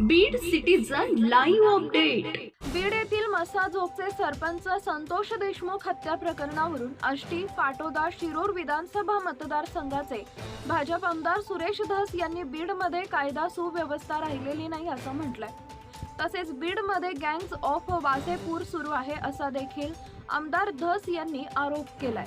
Beed citizen live update Beed येथील मसाजोगचे सरपंच संतोष देशमुख हत्या प्रकरणावरून आष्टी पाटोदा शिरूर विधानसभा मतदारसंघाचे. भाजप आमदार सुरेश धस यांनी बीडमध्ये कायदा सुव्यवस्था राहिलेली नाही असं म्हटलंय. तसेच बीडमध्ये गँग्स ऑफ वासेपूर सुरू आहे असा देखील आमदार धस यांनी आरोप केलाय.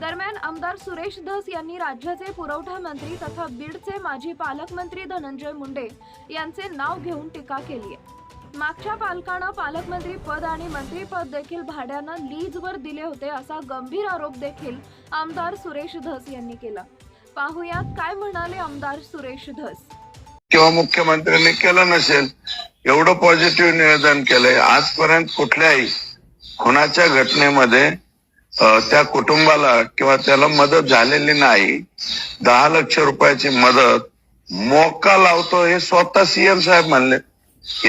दरम्यान आमदार सुरेश धस यांनी राज्याचे पुरवठा मंत्री तथा बीडचे माजी पालकमंत्री धनंजय मुंडे यांचे नाव घेऊन टीका केली आहे. मागच्या पालकांना पालकमंत्री पद आणि मंत्रीपद देखील भाड्यानं लीजवर दिले होते असा गंभीर आरोप देखील आमदार सुरेश धस यांनी केला. पाहुयात काय म्हणाले आमदार सुरेश धस? किंवा मुख्यमंत्र्यांनी केलं नसेल एवढं पॉझिटिव्ह निवेदन केलंय. आजपर्यंत कुठल्याही खुनाच्या घटनेमध्ये त्या कुटुंबाला किंवा त्याला मदत झालेली नाही दहा लक्ष रुपयाची मदत मोका लावतो हे स्वतः सीएम साहेब म्हणले.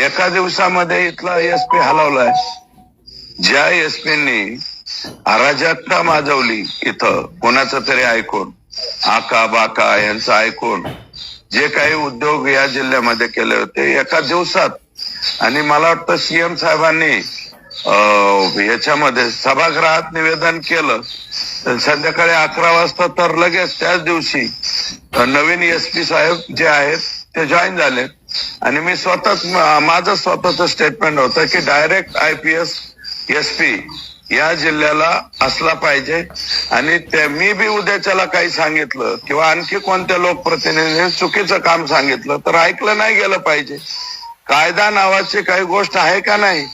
एका दिवसामध्ये इथला एसपी हलवलाय. ज्या एसपींनी अराजकता माजवली इथं कोणाचं तरी ऐकून आका बाका यांचं ऐकून जे काही उद्योग या जिल्ह्यामध्ये केले होते एका दिवसात. आणि मला वाटतं सीएम साहेबांनी याच्यामध्ये सभागृहात निवेदन केलं. तर संध्याकाळी अकरा वाजता तर लगेच त्याच दिवशी नवीन एस पी साहेब जे आहेत ते जॉईन झाले. आणि मी स्वतःच माझं स्वतःच स्टेटमेंट होतं की direct I P S S P या जिल्ह्याला असला पाहिजे. आणि ते मी बी उद्याच्याला काही सांगितलं किंवा आणखी कोणत्या लोकप्रतिनिधीने चुकीचं काम सांगितलं तर ऐकलं नाही गेलं पाहिजे. कायदा नावाची काही गोष्ट आहे का नाही?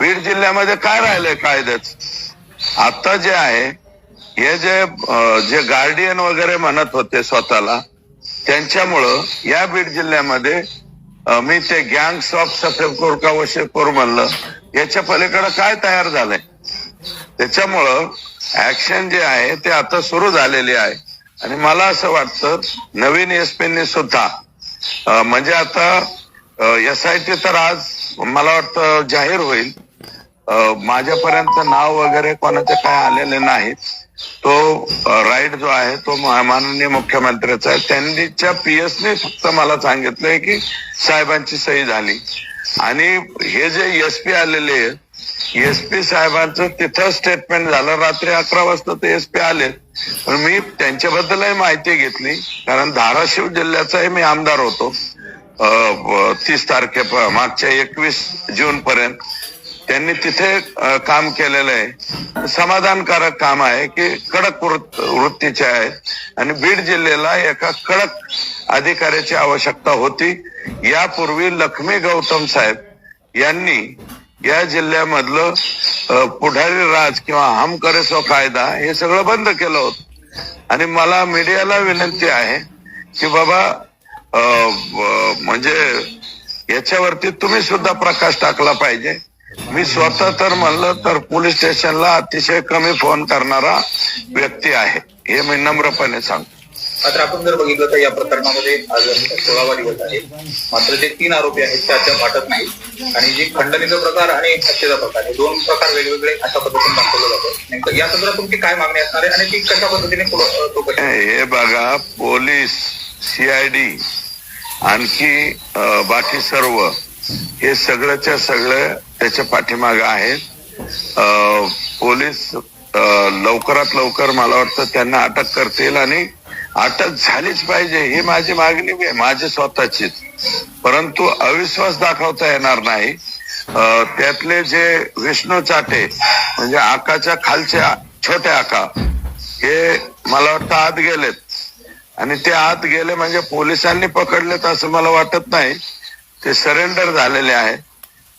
बीड जिल्ह्यामध्ये काय राहिलंय कायद्याच आता जे आहे हे जे जे गार्डियन वगैरे म्हणत होते स्वतःला त्यांच्यामुळं या बीड जिल्ह्यामध्ये मी ते गँग्स ऑफ सफेदपूर का वशेपूर म्हणलं याच्या पलीकडे काय तयार झालंय? त्याच्यामुळं ऍक्शन जे आहे ते आता सुरू झालेली आहे. आणि मला असं वाटतं नवीन एसपीनी सुद्धा म्हणजे आता एस आय टी तर आज मला वाटतं जाहीर होईल. माझ्यापर्यंत नाव वगैरे कोणाचे काय आलेले नाहीत तो राईट जो आहे तो माननीय मुख्यमंत्र्याचा आहे. त्यांनीच्या पीएसने फक्त मला सांगितलंय की साहेबांची सही झाली. आणि हे जे एस पी आलेले एस पी साहेबांचं तिथं स्टेटमेंट झालं. रात्री अकरा वाजता ते एस पी आले. पण मी त्यांच्याबद्दलही माहिती घेतली. कारण धाराशिव जिल्ह्याचाही मी आमदार होतो. तीस तारखे मागच्या एकवीस जून पर्यंत त्यांनी तिथे काम केलेलं आहे. समाधानकारक काम आहे की कडक वृत्तीचे आहेत. आणि बीड जिल्ह्याला एका कडक अधिकाऱ्याची आवश्यकता होती. यापूर्वी लक्ष्मी गौतम साहेब यांनी या जिल्ह्यामधलं पुढारी राज किंवा हम करेसो कायदा हे सगळं बंद केलं होतं. आणि मला मीडियाला विनंती आहे की बाबा म्हणजे याच्यावरती तुम्ही सुद्धा प्रकाश टाकला पाहिजे. मी स्वतः तर म्हणलं तर पोलीस स्टेशनला अतिशय कमी फोन करणारा व्यक्ती आहे. हे मी नम्रपणे सांगतो. मात्र आपण जर बघितलं तर या प्रकरणामध्ये आज सोळावा दिवस आहे. मात्र जे तीन आरोपी आहेत ते अद्याप वाटत नाही. आणि जे खंडणीचा प्रकार आणि हत्येचा प्रकार हे दोन प्रकार वेगवेगळे अशा पद्धतीने दाखवलं जातं नेमकं या संदर्भात तुमची काय मागणी असणार आहे आणि ती कशा पद्धतीने हे बघा पोलीस सीआयडी आणखी बाकी सर्व हे सगळ्याच्या सगळं त्याच्या पाठीमागे आहेत पोलीस लवकरात लवकर मला वाटतं त्यांना अटक करतील आणि अटक झालीच पाहिजे ही माझी मागणी आहे माझी स्वतःचीच. परंतु अविश्वास दाखवता येणार नाही. त्यातले जे विष्णू चाटे म्हणजे आकाच्या खालचे छोट्या छोटे आका हे मला वाटतं आत गेलेत. आणि ते आत गेले म्हणजे पोलिसांनी पकडलेत असं मला वाटत नाही. ते सरेंडर झालेले आहे.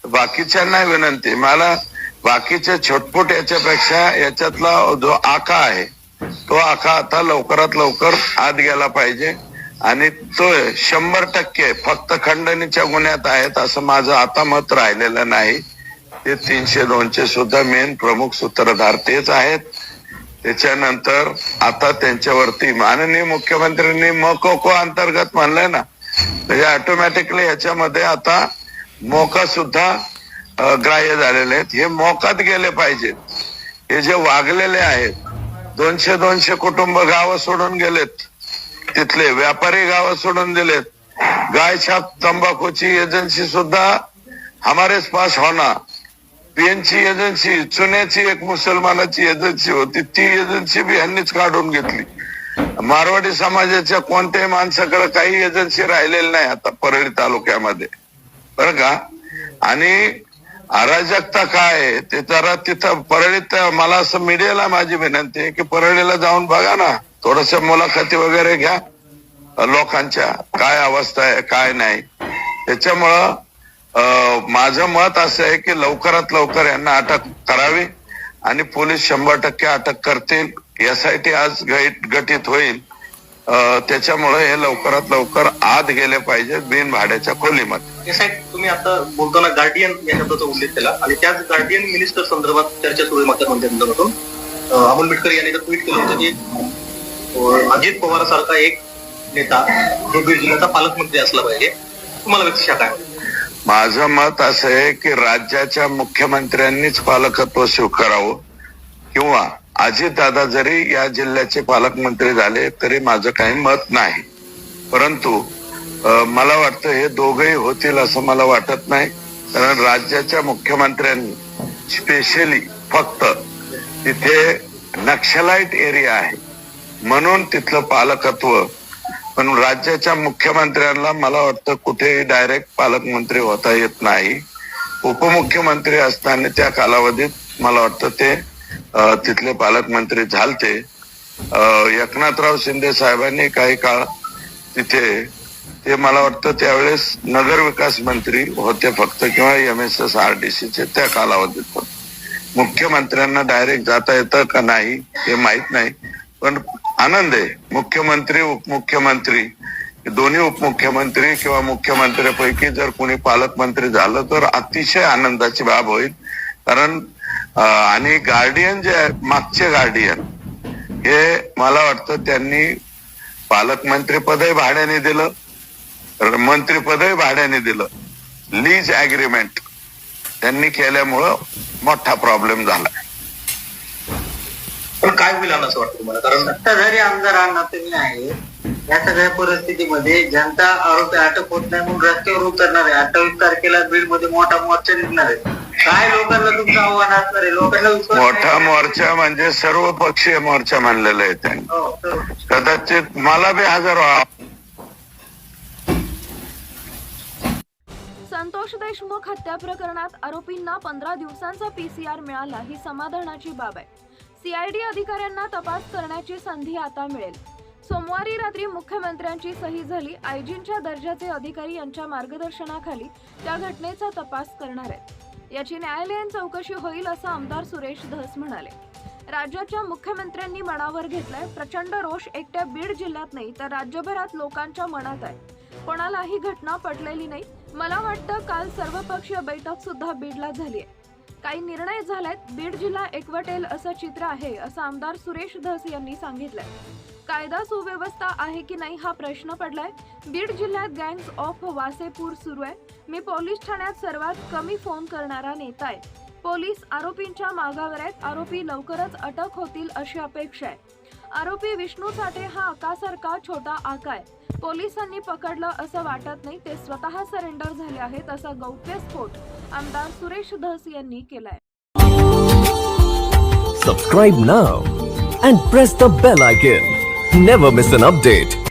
बाकीच्यांना विनंती. मला बाकीचे छोटपुट याच्यापेक्षा याच्यातला जो आका आहे तो आका आता लवकरात लवकर आत गेला पाहिजे. आणि तो शंभर टक्के फक्त खंडणीच्या गुन्ह्यात आहेत असं माझं आता मत राहिलेलं नाही. ते तीनशे दोनशे सुद्धा मेन प्रमुख सूत्रधार तेच आहेत. त्याच्यानंतर आता त्यांच्यावरती माननीय मुख्यमंत्र्यांनी मकोको अंतर्गत म्हणलंय ना म्हणजे ऑटोमॅटिकली याच्यामध्ये आता मोका सुद्धा ग्राह्य झालेले आहेत. हे मोकात गेले पाहिजेत. हे जे वागलेले आहेत दोनशे दोनशे कुटुंब गावं सोडून गेलेत. तिथले व्यापारी गावं सोडून दिलेत. गाय छाप तंबाखूची एजन्सी सुद्धा हमारेच पास होना. पीएनची एजन्सी चुन्याची एक मुसलमानाची एजन्सी होती. ती एजन्सी बी ह्यांनीच काढून घेतली. मारवाडी समाजाच्या कोणत्याही माणसाकडे काही एजन्सी राहिलेली नाही आता परळी तालुक्यामध्ये. बरं का? आणि अराजकता काय आहे? ते जरा तिथं परळीत मला असं मीडियाला माझी विनंती आहे की परळीला जाऊन बघा ना. थोडस मुलाखती वगैरे घ्या लोकांच्या. काय अवस्था आहे काय नाही. त्याच्यामुळं माझं मत असं आहे की लवकरात लवकर यांना अटक करावी आणि पोलीस शंभर टक्के अटक करतील. यासाठी आज गट- गठीत होईल. त्याच्यामुळे हे लवकरात लवकर आत गेले पाहिजे बिन भाड्याच्या खोलीमध्ये. तुम्ही आता बोलताना गार्डियन या शब्दाचा उल्लेख केला. आणि त्याच गार्डियन मिनिस्टर संदर्भात चर्चा सुरू आहे अमोल मिटकर यांनी तर ट्विट केलं होतं की अजित पवारासारखा एक नेता जो बीड जिल्ह्याचा पालकमंत्री असला पाहिजे. तुम्हाला व्यक्तिशा काय? माझं मत असं आहे की राज्याच्या मुख्यमंत्र्यांनीच पालकत्व स्वीकारावं किंवा अजितदादा जरी या जिल्ह्याचे पालकमंत्री झाले तरी माझं काही मत नाही. परंतु मला वाटतं हे दोघंही होतील असं मला वाटत नाही. कारण राज्याच्या मुख्यमंत्र्यांनी स्पेशली फक्त तिथे नक्षलाईट एरिया आहे. म्हणून तिथलं पालकत्व पण राज्याच्या मुख्यमंत्र्यांना मला वाटतं कुठेही डायरेक्ट पालकमंत्री होता येत नाही. उपमुख्यमंत्री असताना त्या कालावधीत मला वाटतं ते तिथले पालकमंत्री झालते. एकनाथराव शिंदे साहेबांनी काही काळ तिथे ते मला वाटतं त्यावेळेस नगर विकास मंत्री होते फक्त किंवा M S S R D चे त्या कालावधीत मुख्यमंत्र्यांना डायरेक्ट जाता येतं का नाही हे माहीत नाही. पण आनंद आहे. मुख्यमंत्री उपमुख्यमंत्री दोन्ही उपमुख्यमंत्री किंवा मुख्यमंत्र्यापैकी जर कोणी पालकमंत्री झालं तर अतिशय आनंदाची बाब होईल. कारण आणि गार्डियन जे आहे मागचे गार्डियन हे मला वाटतं त्यांनी पालकमंत्री पदही भाड्याने दिलं मंत्रीपदही भाड्याने दिलं. लीज अग्रीमेंट त्यांनी केल्यामुळं मोठा प्रॉब्लेम झाला. पण काय होईल असं वाटतं तुम्हाला? कारण सत्ताधारी आमदारांना तुम्ही आहे या सगळ्या परिस्थितीमध्ये जनता आरोपी अटक होत नाही म्हणून रस्त्यावर उतरणार आहे. अठ्ठावीस तारखेला बीडमध्ये मोठा मोर्चा निघणार आहे. काय लोकांना तुमचं आव्हान असणार आहे? लोकांना मोठा. मोर्चा म्हणजे सर्व पक्षीय मोर्चा म्हणलेला आहे त्यांनी. हो, सर्व. कदाचित मला बी हजर व्हा. संतोष देशमुख हत्या प्रकरणात आरोपींना पंधरा दिवसांचा पीसीआर मिळाला ही समाधानाची बाब आहे. सीआयडी अधिकाऱ्यांना तपास करण्याची संधी आता मिळेल. सोमवारी रात्री मुख्यमंत्र्यांची सही झाली आयजींच्या दर्जाचे अधिकारी यांच्या मार्गदर्शनाखाली त्या घटनेचा तपास करणार आहेत. याची न्यायालयीन चौकशी होईल असं आमदार सुरेश धस म्हणाले. राज्याच्या मुख्यमंत्र्यांनी मनावर घेतलाय प्रचंड रोष एकट्या बीड जिल्ह्यात नाही तर राज्यभरात लोकांच्या मनात आहे. कोणालाही घटना पटलेली नाही. मला वाटतं काल सर्वपक्षीय बैठक सुद्धा बीडला झाली आहे काही निर्णय झालेत. बीड जिल्हा एकवटेल असं चित्र आहे असं आमदार सुरेश धस यांनी सांगितलंय. कायदा सुव्यवस्था आहे की नाही हा प्रश्न पडलाय. बीड जिल्ह्यात गँग्स ऑफ वासेपूर सुरू आहे. मी पोलीस ठाण्यात सर्वात कमी फोन करणारा नेता आहे. पोलीस आरोपींच्या मागावर आहेत. आरोपी लवकरच अटक होतील अशी अपेक्षा आहे. आरोपी विष्णू साठे हा आकासारखा छोटा आकाय पोलिसांनी पकडलं असं वाटत नाही ते स्वतः सरेंडर झाले आहेत असा गौप्यस्फोट आमदार सुरेश धस यांनी केलाय. Subscribe now and press the bell icon never miss an update